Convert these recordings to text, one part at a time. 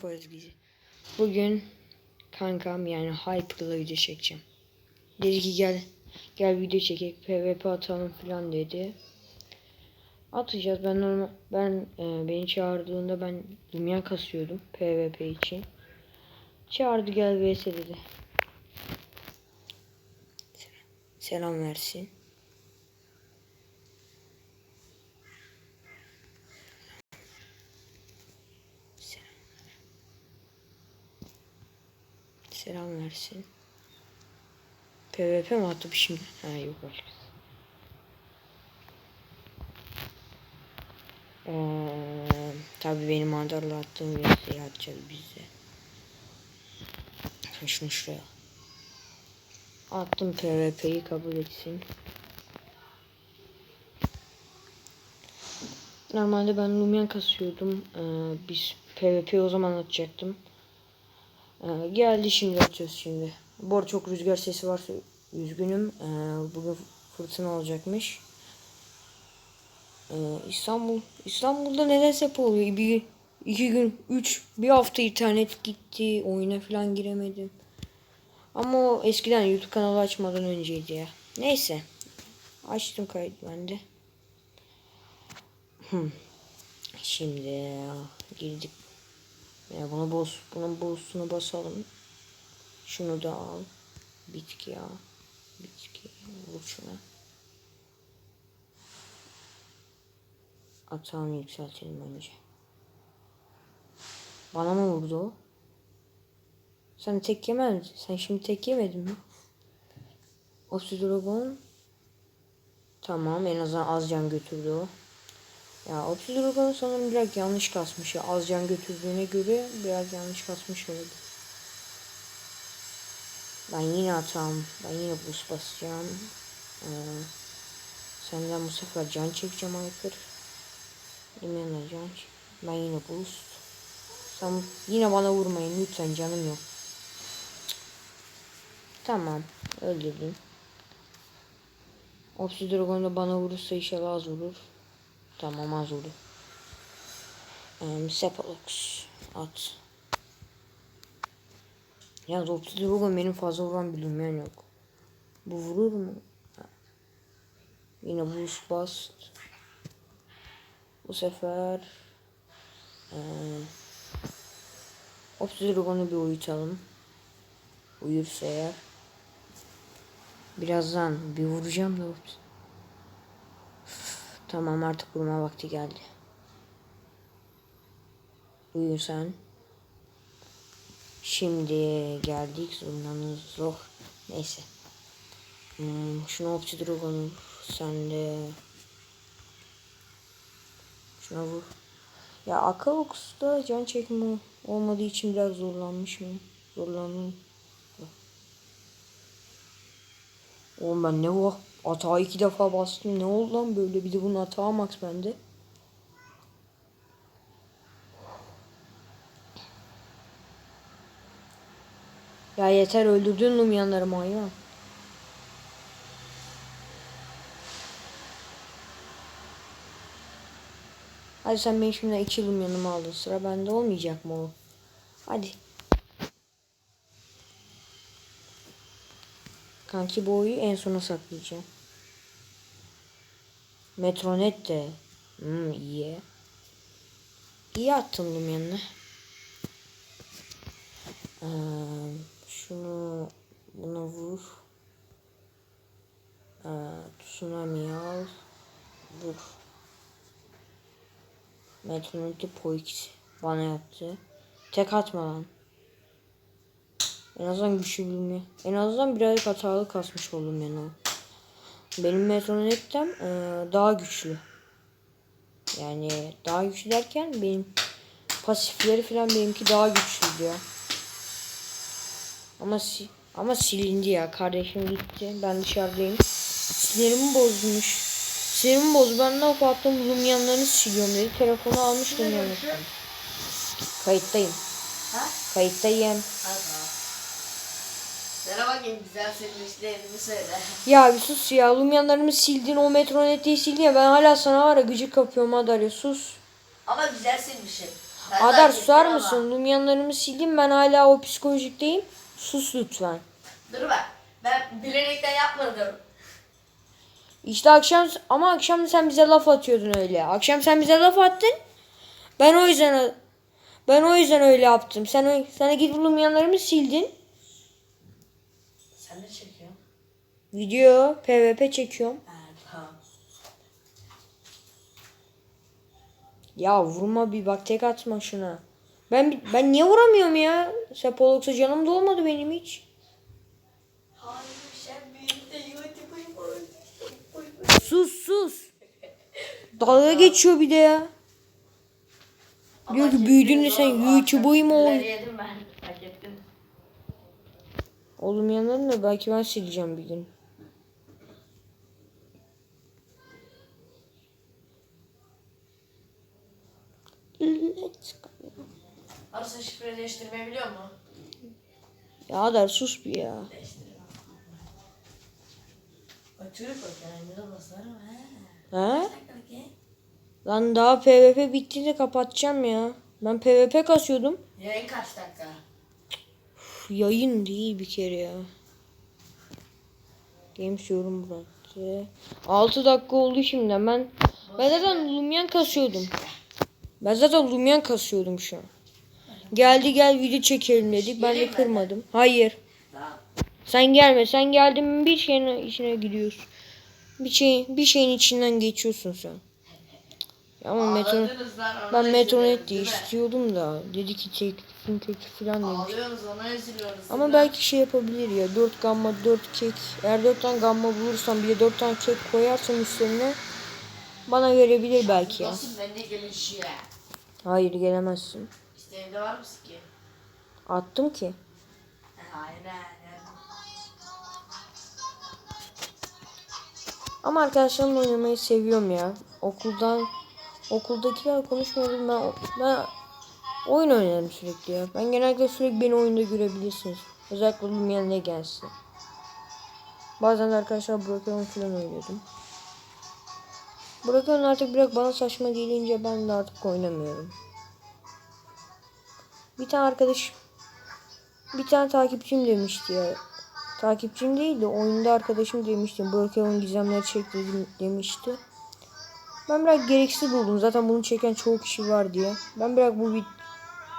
yaparız bizi. Bugün kankam yani Hyper'la video çekeceğim. Dedi ki gel gel video çekek PvP atalım falan dedi. Atacağız. Ben normal ben e, beni çağırdığında ben dünya kasıyordum PvP için. Çağırdı gel vs dedi. Selam versin. Selam versin. PvP mi attı bu şimdi? Ha yok başkası. Ee, tabii benim Andar'la attığım VS'yi atacağız biz de. Ha, Şunu şuraya. Attım PvP'yi kabul etsin. Normalde ben Lumion kasıyordum. Ee, biz PvP o zaman atacaktım. Ee, geldi şimdi atıyoruz şimdi. Bu arada çok rüzgar sesi varsa üzgünüm. Ee, bugün fırtına olacakmış. Ee, İstanbul İstanbul'da nedense hep oluyor. Bir iki gün, üç, bir hafta internet gitti. Oyuna falan giremedim. Ama o eskiden YouTube kanalı açmadan önceydi ya. Neyse. Açtım kayıt ben de. Hmm. Şimdi girdik ya bunu boz, bunun bozsunu basalım. Şunu da al. Bitki al. Bitki vur şuna. Atağını yükseltelim önce. Bana mı vurdu o? Sen tek yemedin. Sen şimdi tek yemedin mi? Obsidian. Tamam en azından az can götürdü o. Ya Obsidian sanırım biraz yanlış kasmış ya. Az can götürdüğüne göre biraz yanlış kasmış oldu. Ben yine atağım. Ben yine boost basacağım. Ee, senden bu sefer can çekeceğim Aykır. Yemenle can. Ben yine boost. Sen yine bana vurmayın lütfen canım yok. Tamam öldürdüm. Obsidian da bana vurursa inşallah az vurur. Tamam az vurdu. Um, Sepalox at. Yalnız Obsidian benim fazla vuran bir lumyan yok. Bu vurur mu? Ha. Yine boost bast. Bu sefer um, Obsidian'ı bir uyutalım. Uyursa eğer. Birazdan bir vuracağım da Obsidian. Tamam artık vurma vakti geldi. Uyu sen. Şimdi geldik zorlanız zor. Neyse. Hmm, şuna opsi dragon'u sen de şuna vur. Ya Akalox'da can çekme olmadığı için biraz zorlanmış mı? Zorlandım. Oğlum ben ne bu? Atağı iki defa bastım. Ne oldu lan böyle? Bir de bunun atağı max bende. Ya yeter öldürdün Lumyanlarımı hayvan. Hadi sen benim şimdi iki Lumyanımı aldın. Sıra bende olmayacak mı o? Hadi. Kanki bu oyu en sona saklayacağım. Metronet de. Hmm, iyi. İyi attın Lumyan'ı. Ee, şunu buna vur. Ee, tsunami al. Vur. Metronet'i Poix bana yaptı. Tek atma lan. En azından güçlü bilmiyor. En azından birazcık hatalı kasmış oldum yani. Benim Metronetten e, daha güçlü. Yani daha güçlü derken benim pasifleri falan benimki daha güçlüydü ya. Ama si ama silindi ya. Kardeşim gitti. Ben dışarıdayım. Sinirimi bozmuş. Sinirimi bozdu. Ben ne yaptım? Lumyanlarını siliyorum dedi. Telefonu almış Lumyanları. Kayıttayım. Ha? Kayıttayım. Hadi. Sana bakayım güzel silmişlerini söyle. Ya bir sus ya. Lumyanlarımı sildin. O metroneti sildin ya. Ben hala sana var ya gıcık kapıyorum Madalya. Sus. Ama güzel silmişim. Sen Adar susar gittin mısın? Lumyanlarımı sildim ben hala o psikolojikteyim. Sus lütfen. ama. Dur bak. Ben bilerekten yapmadım. İşte akşam ama akşam sen bize laf atıyordun öyle. Akşam sen bize laf attın. Ben o yüzden ben o yüzden öyle yaptım. Sen sana gidip lumyanlarımı sildin. Sen ne çekiyorsun? Video PvP çekiyorum. Ya vurma bir bak tek atma şuna. Ben ben niye vuramıyorum ya? Sepoloksa canım dolmadı benim hiç. Sus sus. Dalga geçiyor bir de ya. Diyor ki büyüdün de sen YouTube'u mu oldun? Oğlum yanlarını da belki ben sileceğim bir gün. Let's go. Arası şifre değiştirmeyi biliyor mu? Ya Adar sus bir ya. Açıyoruz bak yani. Biraz basarım he. Ki. Lan daha PvP bitti de kapatacağım ya. Ben PvP kasıyordum. Yayın kaç dakika? Üf, Yayın değil bir kere ya. Games yorum bıraktı. 6 dakika oldu şimdiden. Ben ben zaten Lumyan kasıyordum. Ben zaten Lumyan kasıyordum şu an. Geldi gel video çekelim dedik. Ben de kırmadım. Hayır. Sen gelme. Sen geldin mi bir şeyin içine gidiyorsun. Bir şey bir şeyin içinden geçiyorsun sen. Ama metro, ben Metronet mi? istiyordum da dedi ki teklifin kötü falan demiş. Ama belki şey yapabilir ya 4 gamma 4 kek eğer 4 tane gamma bulursam bir de 4 tane kek koyarsam üstlerine bana verebilir belki ya. Hayır gelemezsin. İşte evde var mısın ki? Attım ki. Aynen. Ama arkadaşlarımla oynamayı seviyorum ya. Okuldan okuldakiler konuşmuyorum ben ben oyun oynarım sürekli ya. Ben genellikle sürekli beni oyunda görebilirsiniz. Özellikle Lumion ne gelsin. Bazen de arkadaşlar Broken falan oynuyordum. Broken artık biraz bana saçma gelince ben de artık oynamıyorum. Bir tane arkadaş bir tane takipçim demişti ya. Takipçim değil de oyunda arkadaşım demişti. Broken'ın gizemleri çekti demişti. Ben biraz gereksiz buldum. Zaten bunu çeken çoğu kişi var diye. Ben biraz bu vid-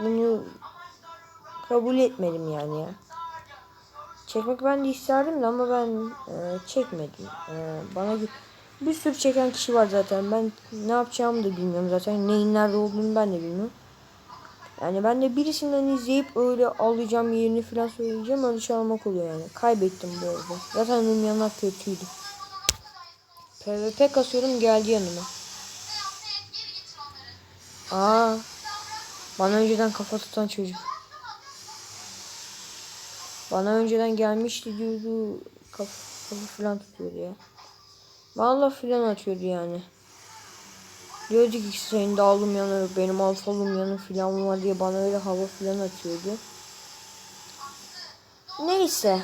bunu kabul etmedim yani ya. Çekmek ben de isterdim de ama ben e, çekmedim. E, bana bir sürü çeken kişi var zaten. Ben ne yapacağımı da bilmiyorum zaten. Neyin nerede olduğunu ben de bilmiyorum. Yani ben de birisinden izleyip öyle alacağım yerini falan söyleyeceğim. Öyle çalmak oluyor yani. Kaybettim bu arada. Zaten benim yanlar kötüydü. PvP kasıyorum geldi yanıma. Aa, bana önceden kafa tutan çocuk. Bana önceden gelmişti diyordu. Kafa, kafa falan tutuyordu ya. Vallahi filan atıyordu yani. Diyordu ki senin de alım benim alfalım yanı filan var diye bana öyle hava filan atıyordu. Neyse.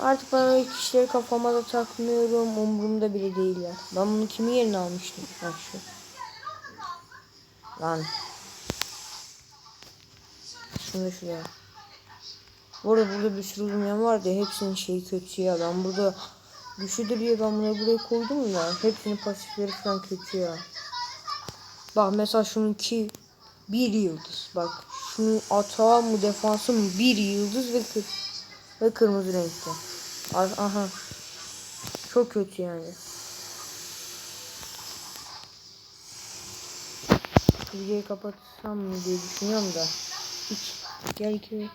Artık ben öyle kişileri kafama da takmıyorum. Umurumda bile değiller. Ben bunu kimin yerine almıştım? Ha şu. Lan. Şunu şuraya. Bu arada burada bir sürü olmayan var da hepsinin şeyi kötü ya. Ben burada güçlüdür diye ben bunu buraya koydum da hepsinin pasifleri falan kötü ya. Bak mesela şununki bir yıldız. Bak şunun atağı mı defansı mı bir yıldız ve kır ve kırmızı renkte. Aha. Çok kötü yani. Videoyu kapatsam mı diye düşünüyorum da. Hiç. Gel iki.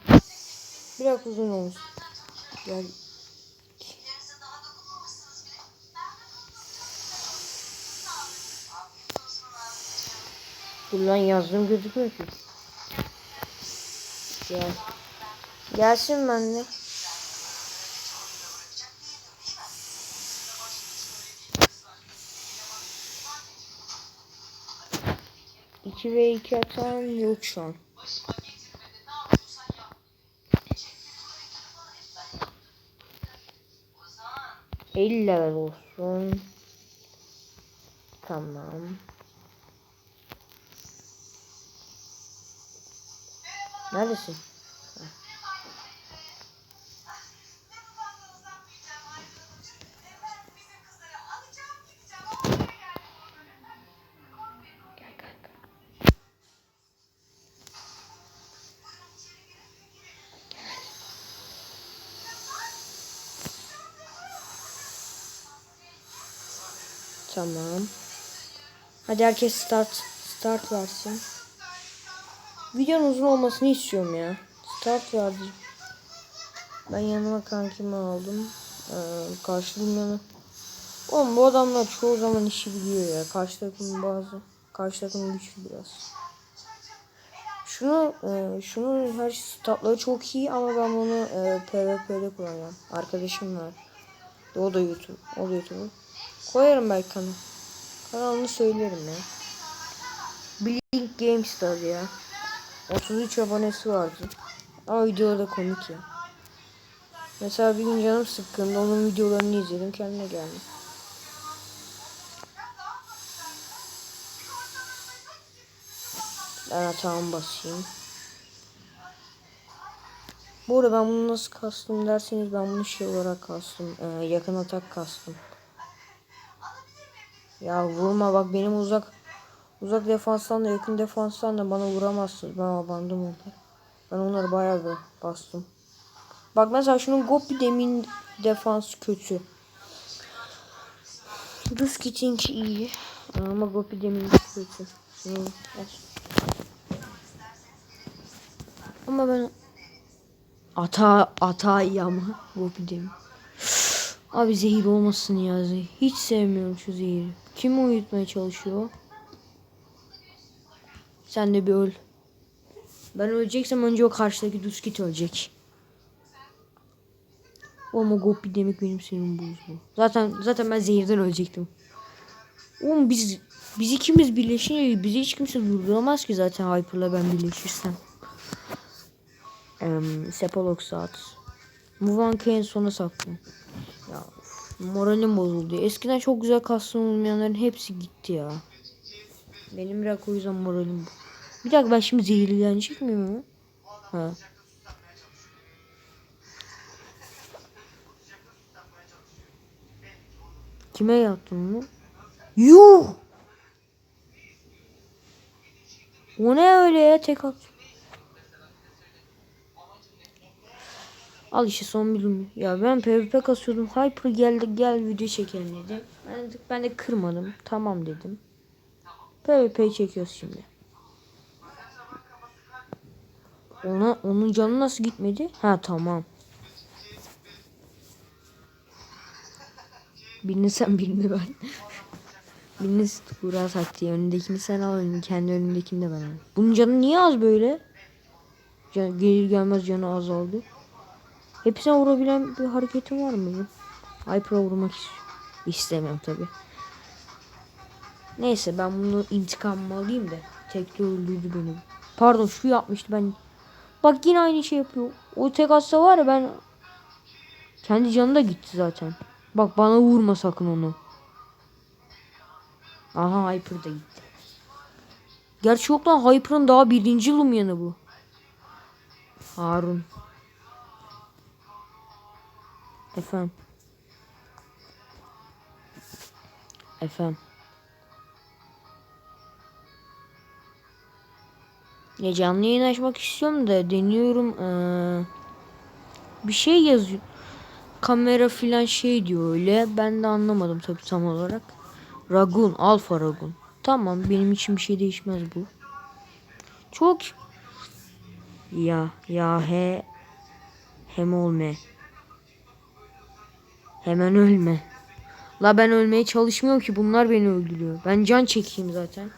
Biraz uzun olmuş. Gel. Dur lan yazdığım gözükmüyor ki. Gel. Gelsin benimle. İki ve iki atan yok şu an. Level olsun. Tamam. Neredesin? Tamam. Hadi herkes start start versin. Videonun uzun olmasını istiyorum ya. Start verdim. Ben yanıma kankimi aldım. Ee, karşı dünyanın. Oğlum bu adamlar çoğu zaman işi biliyor ya. Karşı takım bazı. Karşı takım güçlü biraz. Şunu, e, şunun her statları çok iyi ama ben bunu e, PvP'de kullanıyorum. Arkadaşım var. O da YouTube. O da YouTube. Koyarım belki kanal. Kanalını söylerim ya. Blink Gamestar ya. 33 abonesi vardı. Ama videoda komik ya. Mesela bir gün canım sıkkındı. Onun videolarını izledim. Kendine geldim. Ben hatamı basayım. Bu arada ben bunu nasıl kastım derseniz ben bunu şey olarak kastım. Ee, yakın atak kastım. Ya vurma bak benim uzak uzak defanstan da yakın defanstan da bana vuramazsınız. Ben abandım onları. Ben onları bayağı bir bastım. Bak mesela şunun Gopi demin defans kötü. Ruskit'inki iyi. Ama Gopi demin kötü. Ama ben ata ata iyi ama Gopi demin. Abi zehir olmasın ya. zehir. Hiç sevmiyorum şu zehiri. Kim uyutmaya çalışıyor? Sen de bir öl. Ben öleceksem önce o karşıdaki Duskit ölecek. Ama Gopi demek benim sinirim bozdu. Zaten zaten ben zehirden ölecektim. Oğlum biz biz ikimiz birleşince bizi hiç kimse durduramaz ki zaten Hyper'la ben birleşirsem. Um, Sepalok saat. Muvank'ı en sona sattım. Ya moralim bozuldu. Eskiden çok güzel kastım olmayanların hepsi gitti ya. Benim biraz o yüzden moralim bu. Bir dakika ben şimdi zehirlenecek miyim? Ha. Kime yaptın bunu? Yuh! O ne öyle ya tek at. Al işte son bilim. Ya ben PvP kasıyordum. Hyper geldi gel video çekelim dedi. Ben ben de kırmadım. Tamam dedim. PvP çekiyoruz şimdi. Ona onun canı nasıl gitmedi? Ha tamam. Birini sen birini ben. birini Tuğra taktiği. Önündekini sen al. Kendi önündekini de ben al. Bunun canı niye az böyle? Can, gelir gelmez canı azaldı. Hepsine vurabilen bir hareketim var mı? Hyper'a vurmak is- istemiyorum tabi. Neyse ben bunu intikamımı alayım da. Tekli öldürdü beni. Pardon şu yapmıştı ben. Bak yine aynı şey yapıyor. O tek atsa var ya ben kendi canı da gitti zaten. Bak bana vurma sakın onu. Aha Hyper da gitti. Gerçi yok lan Hyper'ın daha birinci Lumia'nı bu. Harun. Efendim. Efendim. Ya canlı yayın açmak istiyorum da deniyorum. Ee, bir şey yazıyor. Kamera filan şey diyor öyle. Ben de anlamadım tabii tam olarak. Ragun, Alfa Ragun. Tamam benim için bir şey değişmez bu. Çok ya ya he hem olme. Hemen ölme. La ben ölmeye çalışmıyorum ki bunlar beni öldürüyor. Ben can çekeyim zaten.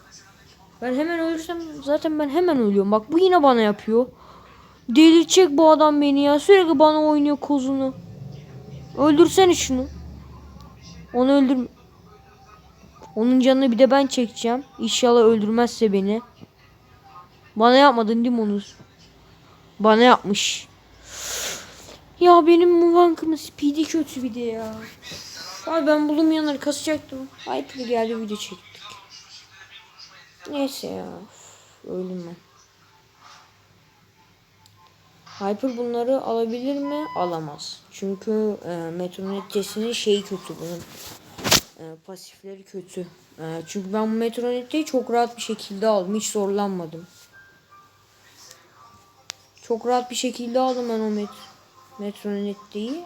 Ben hemen ölürsem zaten ben hemen ölüyorum. Bak bu yine bana yapıyor. Delirtecek bu adam beni ya. Sürekli bana oynuyor kozunu. Öldürsene şunu. Onu öldür. Onun canını bir de ben çekeceğim. İnşallah öldürmezse beni. Bana yapmadın değil mi onu? Bana yapmış. Ya benim Muvank'ımın speed'i kötü bir de ya. Abi ben bulunmayanları kasacaktım. Hyper geldi video çektik. Neyse ya. Öldüm ben. Hyper bunları alabilir mi? Alamaz. Çünkü e, Metronet'tesinin şeyi kötü bunun. E, pasifleri kötü. E, çünkü ben bu Metronet'teyi çok rahat bir şekilde aldım. Hiç zorlanmadım. Çok rahat bir şekilde aldım ben o met Metronet'teyi.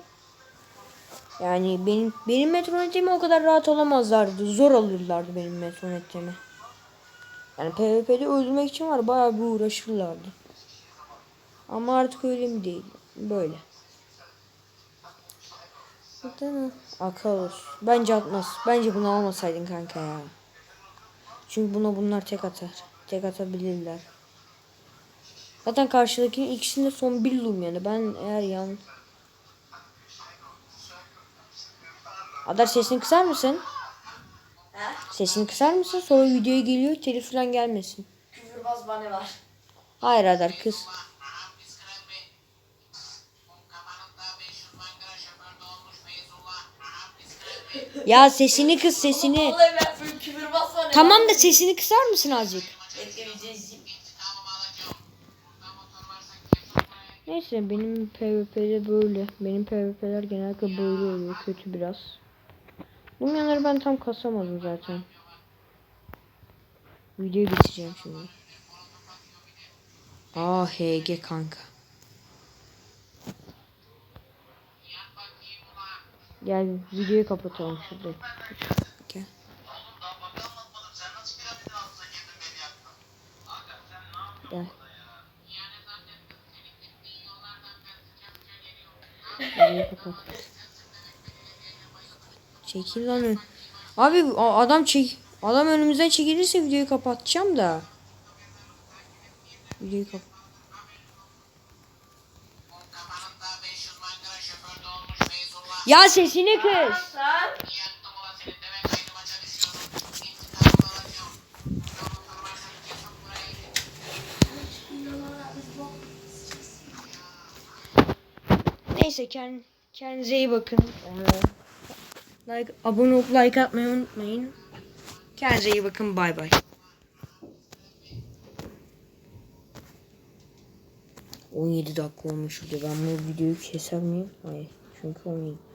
Yani benim benim Metronet'imi o kadar rahat alamazlardı. Zor alırlardı benim Metronet'imi. Yani PvP'de öldürmek için var bayağı bir uğraşırlardı. Ama artık öyle mi değil? Böyle. Akıl Bence atmaz. Bence bunu almasaydın kanka ya. Çünkü buna bunlar tek atar. Tek atabilirler. Zaten karşıdaki ikisinde son bir lum yani. Ben eğer yan... Adar sesini kısar mısın? Sesini kısar mısın? Sonra videoya geliyor telif falan gelmesin. Küfürbaz bana var. Hayır Adar kız. Ya sesini kıs sesini. Tamam da sesini kısar mısın azıcık? Neyse benim PvP'de böyle. Benim PvP'ler genellikle böyle oluyor. Kötü biraz. Bu yanları ben tam kasamadım zaten. Videoyu bitireceğim şimdi. Aa HG kanka. Gel videoyu kapatalım şurada. Gel. Gel. Videoyu kapat. Çekil lan Abi adam çek adam önümüzden çekilirse videoyu kapatacağım da. Videoyu kapat. Ya sesini kız. Neyse kend, kendinize iyi bakın. Ee, like, abone olup like atmayı unutmayın. Kendinize iyi bakın. Bay bay. ...17 dakika olmuş video. Ben bu videoyu keser? Hayır. Çünkü 17.